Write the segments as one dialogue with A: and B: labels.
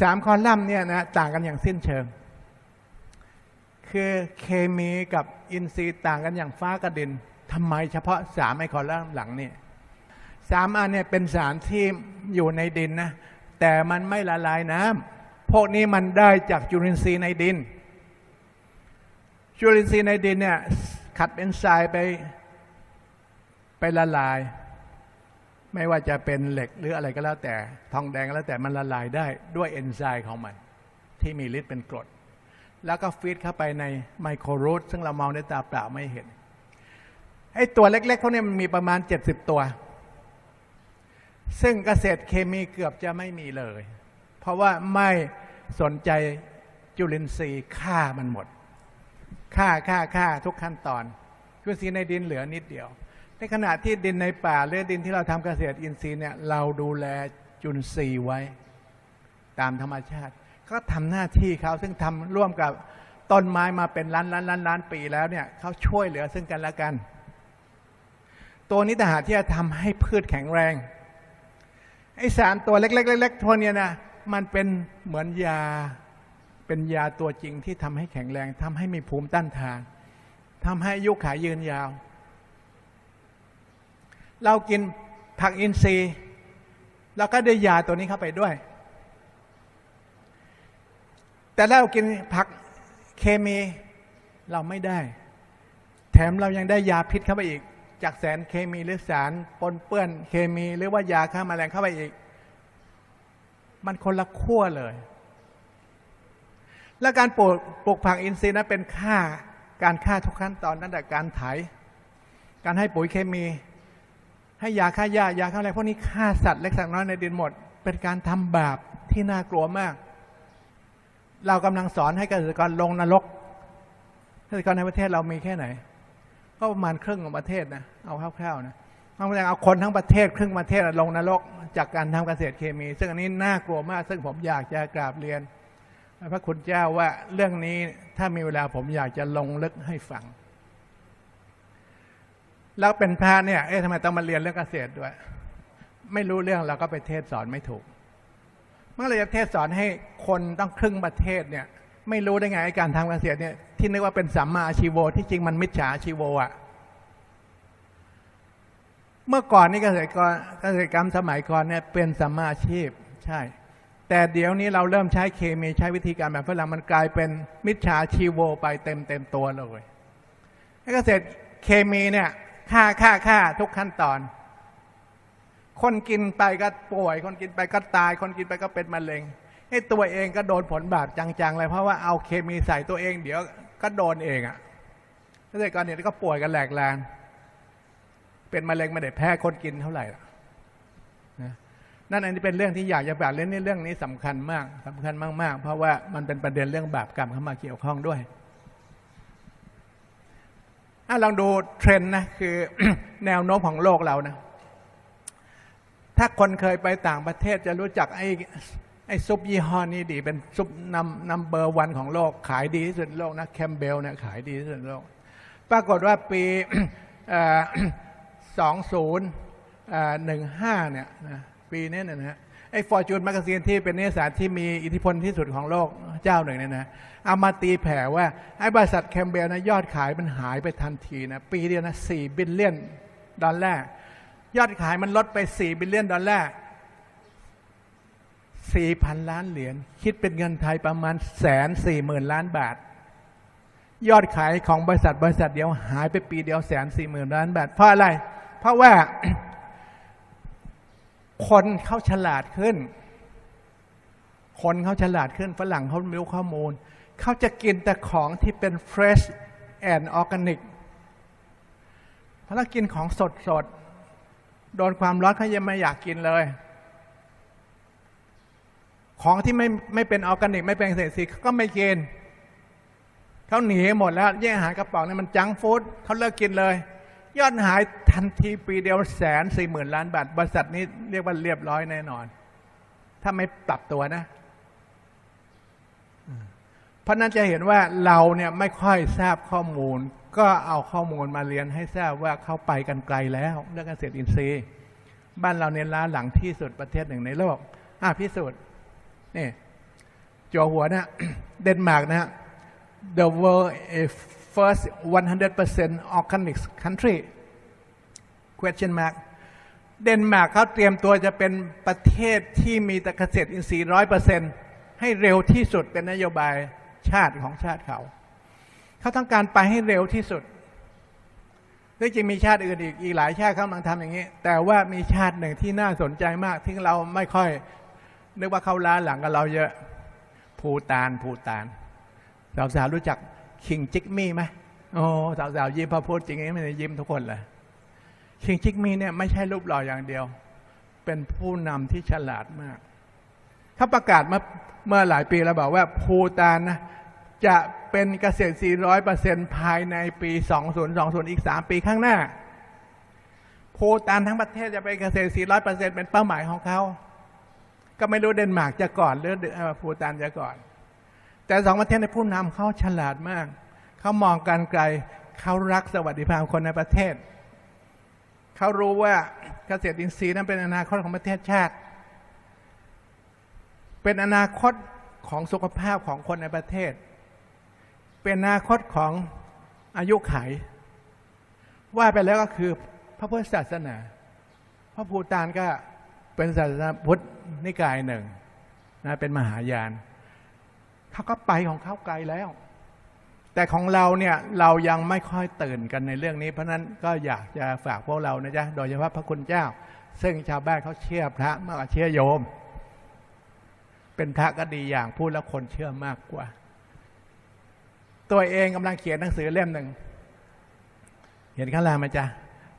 A: สามคอลัมน์เนี่ยนะต่างกันอย่างสิ้นเชิง คือเคมีกับอินทรีย์ต่างกันอย่างฟ้ากับดินทำไมเฉพาะสามไอคอลัมน์หลังนี่สามอันเนี่ยเป็นสารที่อยู่ในดินนะแต่มันไม่ละลายน้ำพวกนี้มันได้จากจุลินทรีย์ในดิน จุลินทรีย์ในดินเนี่ยขัดเอนไซม์ไปไปละลาย ไม่ว่าจะเป็นเหล็กหรืออะไรก็แล้วแต่ ทองแดงก็แล้วแต่มันละลายได้ด้วยเอนไซม์ของมัน ที่มีฤทธิ์เป็นกรด แล้วก็ฟีดเข้าไปในไมโครรูทซึ่งเรามองด้วยตาเปล่าไม่เห็นไอ้ตัวเล็กๆพวกนี้มันมีประมาณ 70 ตัว ซึ่งเกษตรเคมีเกือบจะไม่มีเลย เพราะว่าไม่สนใจจุลินทรีย์ฆ่ามันหมดฆ่าฆ่าฆ่าทุกขั้นตอนจุลินทรีย์ในดินเหลือนิดเดียว ในขณะที่ดินในป่าหรือดินที่เราทำเกษตรอินทรีย์เนี่ยเราดูแลจุลินทรีย์ไว้ ตามธรรมชาติ ก็ทำหน้าที่เขาซึ่งทำร่วมกับต้นไม้มาเป็นล้านล้านล้านล้านปีแล้วเนี่ยเขาช่วยเหลือซึ่งกันและกัน ตัวนี้ต่หากที่จะทำให้พืชแข็งแรงไอสารตัวเล็กๆเล็กๆตัวเนี้ยนะมันเป็นเหมือนยาเป็นยาตัวจริงที่ทำให้แข็งแรงทำให้มีภูมิต้านทานทำให้อายุขายยืนยาว เรากินผักอินทรีย์เราก็ได้ยาตัวนี้เข้าไปด้วย แต่ถ้าเรากินผักเคมีเราไม่ได้ แถมเรายังได้ยาพิษเข้าไปอีก จากแสารเคมีหรือสารปนเปื้อนเคมีหรือว่ายาฆ่าแมลงเข้าไปอีก มันคนละขั้วเลย และการปลูกปลูกผักอินทรีย์นั้นเป็นค่าการฆ่าทุกขั้นตอนตั้งแต่การไถ การให้ปุ๋ยเคมี ให้ยาฆ่าหญ้ายาฆ่าอะไรพวกนี้ฆ่าสัตว์เล็กสัตว์น้อยในดินหมด เป็นการทำบาปที่น่ากลัวมาก เรากำลังสอนให้เกษตรกรลงนรกเกษตรกรในประเทศเรามีแค่ไหน ก็ประมาณครึ่งของประเทศนะเอาคร่าวๆนะเอาแรงเอาคนทั้งประเทศครึ่งประเทศลงนรกจากการทำเกษตรเคมี ซึ่งอันนี้น่ากลัวมาก ซึ่งผมอยากจะกราบเรียนพระคุณเจ้าว่าเรื่องนี้ถ้ามีเวลาผมอยากจะลงลึกให้ฟัง แล้วเป็นพระเนี่ย เอ๊ะทำไมต้องมาเรียนเรื่องเกษตรด้วย ไม่รู้เรื่องเราก็ไปเทศสอนไม่ถูก เมื่อเราจะเทศสอนให้คนต้องครึ่งประเทศเนี่ย ไม่รู้ได้ไงไอ้การทำเกษตรเนี่ย ที่นึกว่าเป็นสัมมาอาชีโวที่จริงมันมิจฉาอาชีโวอะ่ะเมื่อก่อนนี่เกษตรกรเกษตรกรรมสมัยก่อนเนี่ยเป็นสัมมาอาชีพใช่ แต่เดี๋ยวนี้เราเริ่มใช้เคมีใช้วิธีการแบบฝรั่งมันกลายเป็นมิจฉาชีโวไปเต็มเต็มตัวเลยเกษตรเคมีเนี่ย ฆ่าฆ่าฆ่าทุกขั้นตอน คนกินไปก็ป่วย คนกินไปก็ตาย คนกินไปก็เป็นมะเร็งไอ้ตัวเองก็โดนผลบาปจังๆเลยเพราะว่าเอาเคมีใส่ตัวเองเดี๋ยวก็โดนเองอะ่ะเกษตรกรเนี่ยก็ป่วยกันแหลกแลนเป็นมะเร็งไม่ได้แพ้คนกินเท่าไหร่นะนั่นอันนี้เป็นเรื่องที่อยากจะฝากเรื่องนี้เรื่องนี้สำคัญมากสำคัญมากๆ เพราะว่ามันเป็นประเด็นเรื่องบาปกรรมเข้ามาเกี่ยวข้องด้วย ถ้าลองดูเทรนด์นะคือแนวโน้มของโลกเรานะ ถ้าคนเคยไปต่างประเทศจะรู้จักไอ้ไอ้ซุปยี่ห้อนี้ดี เป็นซุปนัมนัมเบอร์วันของโลก ขายดีที่สุดโลกนะแคมเบลเนี่ยขายดีที่สุดโลก ปรากฏว่าปีสองศูนย์หนึ่งห้าเนี่ยนะปีนี้นะฮะ ไอ้ฟอร์จูนแมกซีนที่เป็นนิสสารที่มีอิทธิพลที่สุดของโลกเจ้าหนึ่งเนี่ยนะเอามาตีแผ่ว่า ไอ้บริษัทแคมเบลนะยอดขายมันหายไปทันทีนะ ปีเดียวนะสี่บิลเลียนดอลลาร์ยอดขายมันลดไปสี่บิลเลียนดอลลาร์สี่พันล้านเหรียญคิดเป็นเงินไทยประมาณแสนสี่หมื่นล้านบาท ยอดขายของบริษัทบริษัทเดียวหายไปปีเดียวแสนสี่หมื่นล้านบาทเพราะอะไร เพราะว่า คนเขาฉลาดขึ้น คนเขาฉลาดขึ้นฝรั่งเขารู้ข้อมูล เขาจะกินแต่ของที่เป็น fresh and organic เพราะถ้ากินของสดสดๆโดนความร้อนเขายังไม่อยากกินเลย ของที่ไม่ไม่เป็นออร์แกนิก ไม่เป็นเกษตรซีเขาก็ไม่กินเขาหนีหมดแล้วแย่งอาหารกระป๋องนี่มันจังฟู้ดเขาเลิกกินเลย ยอดหายทันทีปีเดียวแสนสี่หมื่นล้านบาท บริษัทนี้เรียกว่าเรียบร้อยแน่นอน ถ้าไม่ปรับตัวนะ เพราะนั้นจะเห็นว่าเราเนี่ยไม่ค่อยทราบข้อมูล ก็เอาข้อมูลมาเรียนให้ทราบว่าเขาไปกันไกลแล้ว เรื่องเกษตรอินทรีย์ บ้านเราเนี่ยล้าหลังที่สุดประเทศหนึ่งในโลก อะพิสูจน์นี่จัวหัวนะเดนมาร์กนะฮะ the world is first 100% organic country question mark เดนมาร์กเขาเตรียมตัวจะเป็นประเทศที่มีแต่เกษตรอินทรีย์ร้อยเปอร์เซ็นให้เร็วที่สุดเป็นนโยบายชาติของชาติเขา เขาต้องการไปให้เร็วที่สุดที่จริงมีชาติอื่นอีกอีกหลายชาติเขากำลังทำอย่างนี้ แต่ว่ามีชาติหนึ่งที่น่าสนใจมาก ที่เราไม่ค่อยนึกว่าเขาล้าหลังกับเราเยอะ ภูตานภูตานสาวๆรู้จัก คิงจิกมี่ไหมโอ้สาวๆยิ้มพอพูดจริงๆไม่ได้ยิ้มทุกคนเลยคิงจิกมี่เนี่ยไม่ใช่รูปหล่ออย่างเดียว เป็นผู้นำที่ฉลาดมากเขาประกาศมาเมื่อหลายปีแล้วบอกว่าภูตานนะจะเป็นเกษตร 400%ภายในปี 2020 อีก 3 ปีข้างหน้าภูตานทั้งประเทศจะเป็นเกษตร 400%เป็นเป้าหมายของเขา ก็ไม่รู้เดนมาร์กจะก่อนหรืออ่อภูตานจะก่อน แต่สองประเทศในผู้นำเขาฉลาดมาก เขามองการไกล เขารักสวัสดิภาพคนในประเทศ เขารู้ว่าเกษตรอินทรีย์นั้นเป็นอนาคตของประเทศชาติ เป็นอนาคตของสุขภาพของคนในประเทศ เป็นอนาคตของอายุไข ว่าไปแล้วก็คือพระพุทธศาสนา พระภูตานก็เป็นศาสนาพุทธนิกายหนึ่งนะเป็นมหายาน เขาก็ไปของเขาไกลแล้ว แต่ของเราเนี่ยเรายังไม่ค่อยตื่นกันในเรื่องนี้ เพราะนั้นก็อยากจะฝากพวกเรานะจ๊ะโดยเฉพาะพระคุณเจ้า ซึ่งชาวบ้านเขาเชื่อพระมากกว่าเชื่อโยม เป็นพระก็ดีอย่างพูดแล้วคนเชื่อมากกว่า ตัวเองกำลังเขียนหนังสือเล่มหนึ่งเห็นข้างล่างไหมจ๊ะ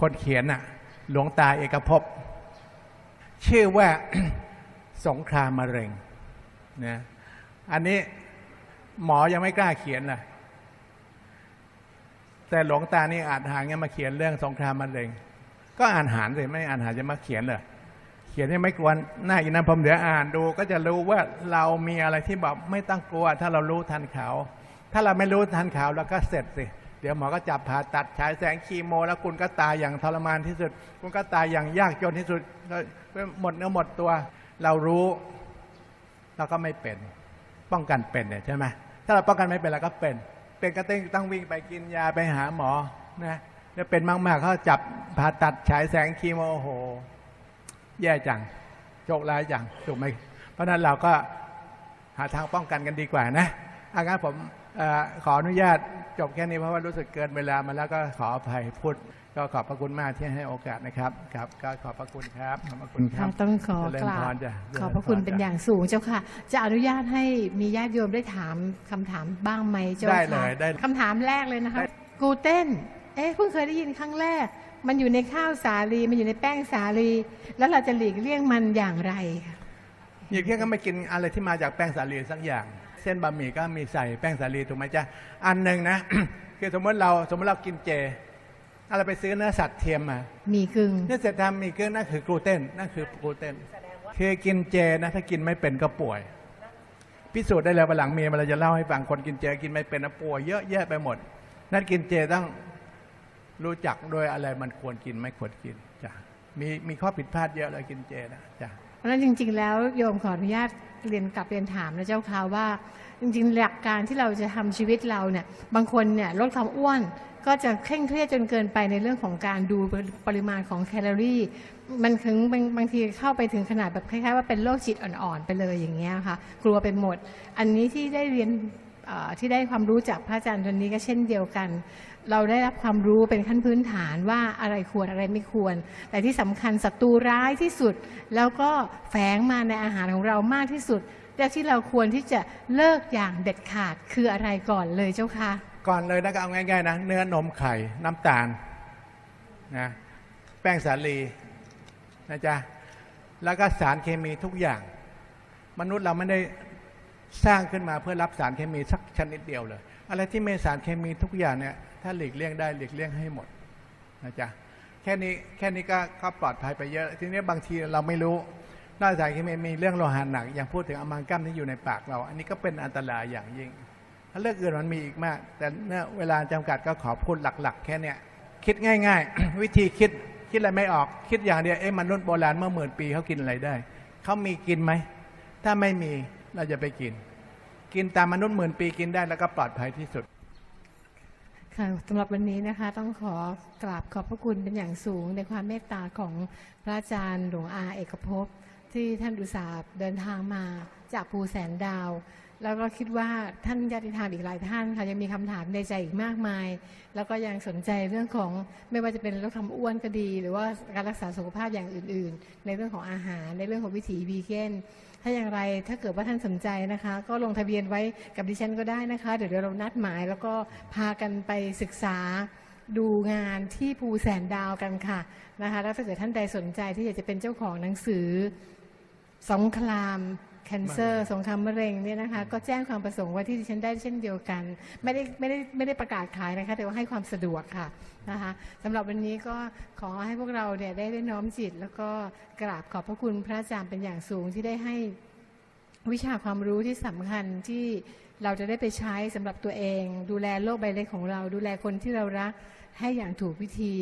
A: คนเขียนน่ะ หลวงตาเอกภพชื่อว่าสงครามมะเร็งนะ อันนี้หมอยังไม่กล้าเขียนเลยแต่หลวงตานี่อ่านหางเนี่ยมาเขียนเรื่องสงครามมะเร็ง ก็อ่านหารสิไม่อ่านหารจะมาเขียนเลยเขียนนี่ไม่กวนหน้าอินะผมเดี๋ยวอ่านดู ก็จะรู้ว่าเรามีอะไรที่แบบไม่ต้องกลัว ถ้าเรารู้ทันเขา ถ้าเราไม่รู้ทันเขาเราก็เสร็จสิเดี๋ยวหมอก็จับผ่าตัดฉายแสงคีโม แล้วคุณก็ตายอย่างทรมานที่สุด คุณก็ตายอย่างยากจนที่สุดก็หมดเนื้อหมดตัว เรารู้เราก็ไม่เป็น ป้องกันเป็นเนี่ยใช่ไหมถ้าเราป้องกันไม่เป็นเราก็เป็น เป็นก็ต้องต้องวิ่งไปกินยาไปหาหมอนะแล้วเป็นมากๆเขาจับผ่าตัดฉายแสงคีโมโอ้โห แย่จังโชคร้ายจังถูกไหมเพราะนั้นเราก็หาทางป้องกันกันดีกว่านะอางั้นผมอขออนุญาตจบแค่นี้เพราะว่ารู้สึกเกินเวลามาแล้วก็ขออภัยพูด ก็ขอบพระคุณมากที่ให้โอกาสนะครับครับ ก็ขอบพระคุณครับขอบพระคุณครั
B: ค่ะ
A: บ
B: ต้องขอ
A: เจริญ
B: กรา
A: พ
B: บ
A: รจ้ะ
B: ขอบพระคุณ
A: เจริญพร
B: เป็น
A: จ้ะ
B: อย่างสูงเจ้าค่ะ จะอนุญาตให้มีญาติโยมได้ถามคำถามบ้างไหมเจ้า
A: ได้
B: ค่ะ
A: เลยได้
B: คำถามแรกเลยนะคะ
A: ได้
B: กลูเตนเอ๊ะเพิ่งเคยได้ยินครั้งแรก มันอยู่ในข้าวสาลีมันอยู่ในแป้งสาลี แล้วเราจะหลีกเลี่ยงมันอย่างไรคะ
A: อย่างเที่ยงก็ไม่กินอะไรที่มาจากแป้งสาลีสักอย่าง เส้นบะหมี่ก็มีใส่แป้งสาลีถูกไหมจ๊ะอันหนึ่งนะคือสมมติเราสมมติเรากินเจ อะไรไปซื้อเนื้อสัตว์เทียมมา
B: มีกึ่ง
A: เนื้อสัตว์ทำมีเกลือนั่นคือกลูเตนนั่นคือกลูเตนคือกินเจนะถ้ากินไม่เป็นก็ป่วย พิสูจน์ได้เลยวันหลังเมียมันเราจะเล่าให้ฟังคนกินเจกินไม่เป็นนะป่วยเยอะแยะไปหมด นั่นกินเจต้องรู้จักโดยอะไรมันควรกินไม่ควรกินจ้ะมีมีข้อผิดพลาดเยอะเลยกินเจนะจ้ะ
B: เพราะฉะนั้นจริง ๆ แล้วโยมขออนุญาตเรียนกลับเรียนถามนะเจ้าค่ะว่า จริงๆ หลักการที่เราจะทำชีวิตเราเนี่ย บางคนเนี่ยลดความอ้วน ก็จะเคร่งเครียดจนเกินไปในเรื่องของการดูปริมาณของแคลอรี่ มันถึงบางบางทีเข้าไปถึงขนาดแบบคล้ายๆว่าเป็นโรคจิตอ่อนๆ ไปเลยอย่างเงี้ยค่ะ กลัวไปหมด อันนี้ที่ได้เรียนที่ได้ความรู้จากพระอาจารย์คนนี้ก็เช่นเดียวกัน เราได้รับความรู้เป็นขั้นพื้นฐานว่าอะไรควรอะไรไม่ควร แต่ที่สำคัญศัตรูร้ายที่สุด แล้วก็แฝงมาในอาหารของเรามากที่สุด และที่เราควรที่จะเลิกอย่างเด็ดขาดคืออะไรก่อนเลยเจ้าค่ะ
A: ก่อนเลยนะก็เอาง่ายๆนะเนื้อนมไข่น้ำตาลนะแป้งสาลีนะจ๊ะแล้วก็สารเคมีทุกอย่าง มนุษย์เราไม่ได้สร้างขึ้นมาเพื่อรับสารเคมีสักชนิดเดียวเลย อะไรที่มีสารเคมีทุกอย่างเนี่ยถ้าหลีกเลี่ยงได้หลีกเลี่ยงให้หมดนะจ๊ะแค่นี้แค่นี้ก็ก็ปลอดภัยไปเยอะ ทีนี้บางทีเราไม่รู้ นอกจากเคมีมีเรื่องโลหะหนักอย่างพูดถึงอมังกัมที่อยู่ในปากเรา อันนี้ก็เป็นอันตรายอย่างยิ่งถ้าเรื่องอื่นมันมีอีกมาก แต่เนี่ยเวลาจำกัดก็ขอพูดหลัก ๆ แค่เนี้ยคิดง่าย ๆ วิธีคิดคิดอะไรไม่ออก คิดอย่างเดียวเอ๊ะมนุษย์โบราณเมื่อหมื่นปีเขากินอะไรได้เขามีกินไหมถ้าไม่มีเราจะไปกิน กินตามมนุษย์หมื่นปีกินได้แล้วก็ปลอดภัยที่สุด
B: ค่ะสำหรับวันนี้นะคะต้องขอกราบขอบพระคุณเป็นอย่างสูงในความเมตตาของพระอาจารย์หลวงอาเอกภพ ที่ท่านอุตสาห์เดินทางมาจากภูแสนดาว แล้วก็คิดว่าท่านญาติธรรมอีกหลายท่านค่ะยังมีคำถามในใจอีกมากมาย แล้วก็ยังสนใจเรื่องของไม่ว่าจะเป็นโรคทำอ้วนก็ดี หรือว่าการรักษาสุขภาพอย่างอื่น ๆ ในเรื่องของอาหารในเรื่องของวิถีวีแกนถ้าอย่างไรถ้าเกิดว่าท่านสนใจนะคะ ก็ลงทะเบียนไว้กับดิฉันก็ได้นะคะ เดี๋ยวเรานัดหมาย แล้วก็พากันไปศึกษาดูงานที่ภูแสนดาวกันค่ะนะคะ แล้วถ้าเกิดท่านใดสนใจที่อยากจะเป็นเจ้าของหนังสือ สงครามแคนเซอร์สงครามมะเร็งเนี่ยนะคะ ก็แจ้งความประสงค์ไว้ที่ดิฉันได้เช่นเดียวกัน ไม่ได้ไม่ได้ไม่ได้ประกาศขายนะคะ แต่ว่าให้ความสะดวกค่ะนะคะสำหรับวันนี้ก็ขอให้พวกเราเนี่ยได้ได้น้อมจิต แล้วก็กราบขอบพระคุณพระอาจารย์เป็นอย่างสูงที่ได้ให้วิชาความรู้ที่สำคัญที่เราจะได้ไปใช้สำหรับตัวเอง ดูแลโลกใบเล็กของเรา ดูแลคนที่เรารักให้อย่างถูกวิธี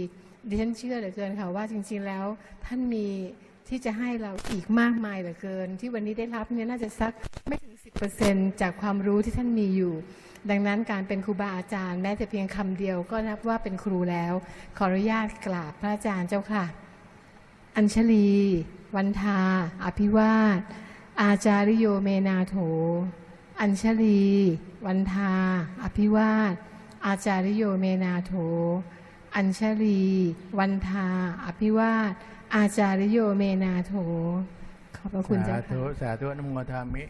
B: ดิฉันเชื่อเหลือเกินค่ะว่าจริง ๆแล้วท่านมี ที่จะให้เราอีกมากมายเหลือเกิน ที่วันนี้ได้รับเนี่ยน่าจะสักไม่ถึง 10%จากความรู้ที่ท่านมีอยู่ ดังนั้นการเป็นครูบาอาจารย์แม้แต่เพียงคำเดียวก็นับว่าเป็นครูแล้ว ขออนุญาตกราบพระอาจารย์เจ้าค่ะ อัญชลี วันทา อภิวาสอาจาริโยเมนาโถ อัญชลี วันทา อภิวาสอาจาริโยเมนาโถ อัญชลี วันทา อภิวาส อาจาริโยเมนาโถขอบพระคุณเจ้า
A: ธุ
B: ค่ะ
A: สาธุอนโมทามิ